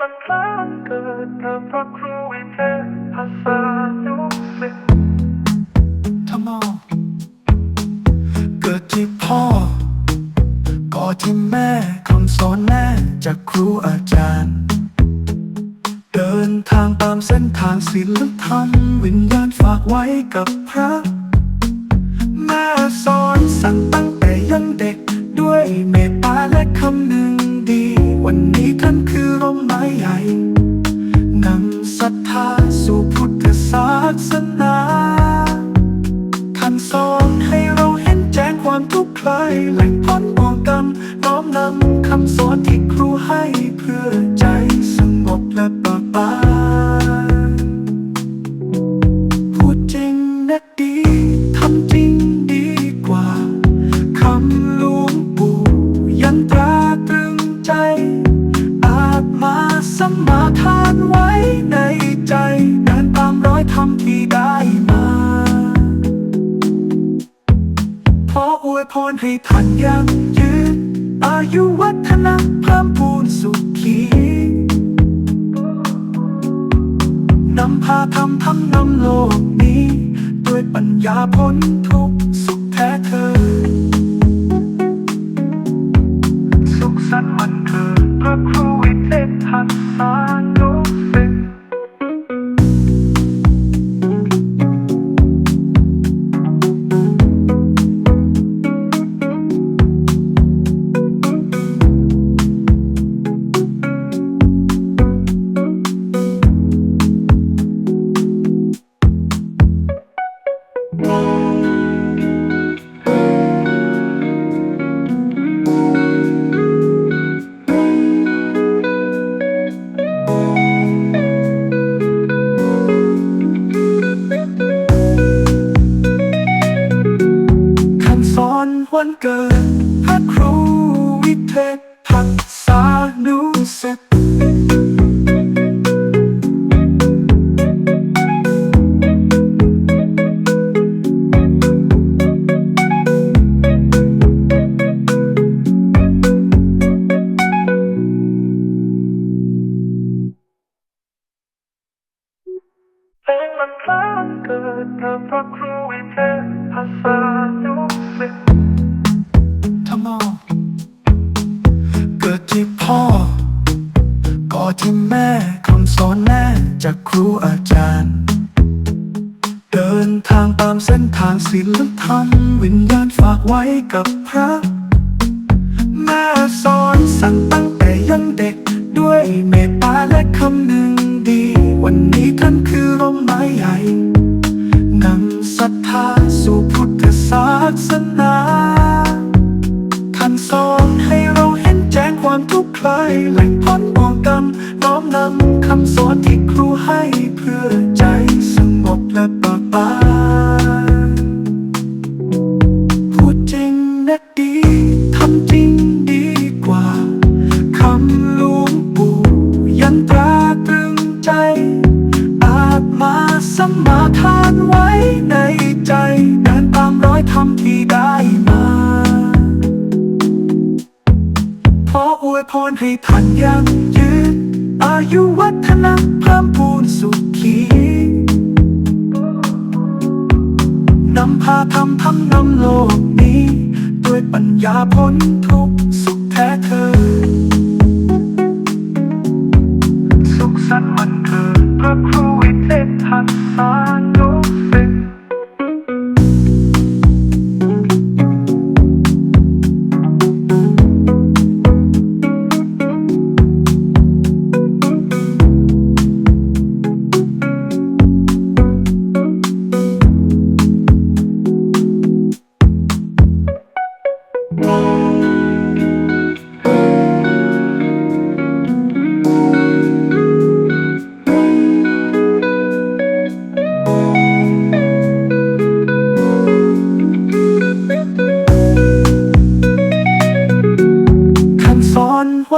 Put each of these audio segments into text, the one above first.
มันพลาดเกิดกับพระครูวิเทศภาษานุสิตทำนองเกิดที่พ่อ ก่อที่แม่คำสอนแม่จากครูอาจารย์ เดินทางตามเส้นทางศีลธรรมวิญญาณฝากไว้กับพระ แม่สอนสั่งตั้งแต่ยังเด็กด้วยเมตตาและคำหนึ่งดีวันนี้ ลายแหล่งพ้นปองกรรมน้อมนำคำสอนที่ครูให้เพื่อใจสงบและเบิกบานพูดจริงนะดีทำจริงดีกว่าคำลวงปู่ยันตราตรึงใจ อาจมาสมาทาน พรให้ท่านยังยืน อายุวัฒนะเพิ่มพูนสุขีนำพาทำทำนำโลกนี้ ด้วยปัญญาพ้นทุกสุขแท้เธอ สุขสันต์วันเกิดพระครูวิเทศภาษา วันเกิดพระครูวิเทศทักษานุสิทธิ์เพลงมันพลาดเกิดกับพระครูวิเทศภาษานุสิตท ที่แม่คำสอนแม่จากครูอาจารย์ เดินทางตามเส้นทางศีลธรรมวิญญาณฝากไว้กับพระ แม่สอนสั่งตั้งแต่ยังเด็กด้วยเมตตาและคำหนึ่งดี วันนี้ท่านคือร่มไม้ใหญ่นำศรัทธาสู่พุทธศาสนา ท่านสอน มาสมาทานไว้ในใจเดินตามร้อยธรรมที่ได้มาขออวยพรให้ท่านยังยืนอายุวัฒนะเพิ่มพูนสุขีนำพาทำทำนำโลกนี้ ด้วยปัญญาพ้นทุกสุขแท้เธอ สุขสันต์วันเกิดพระครูวิเทศภาษานุ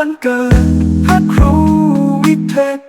านเกิดพระครูวิเทย์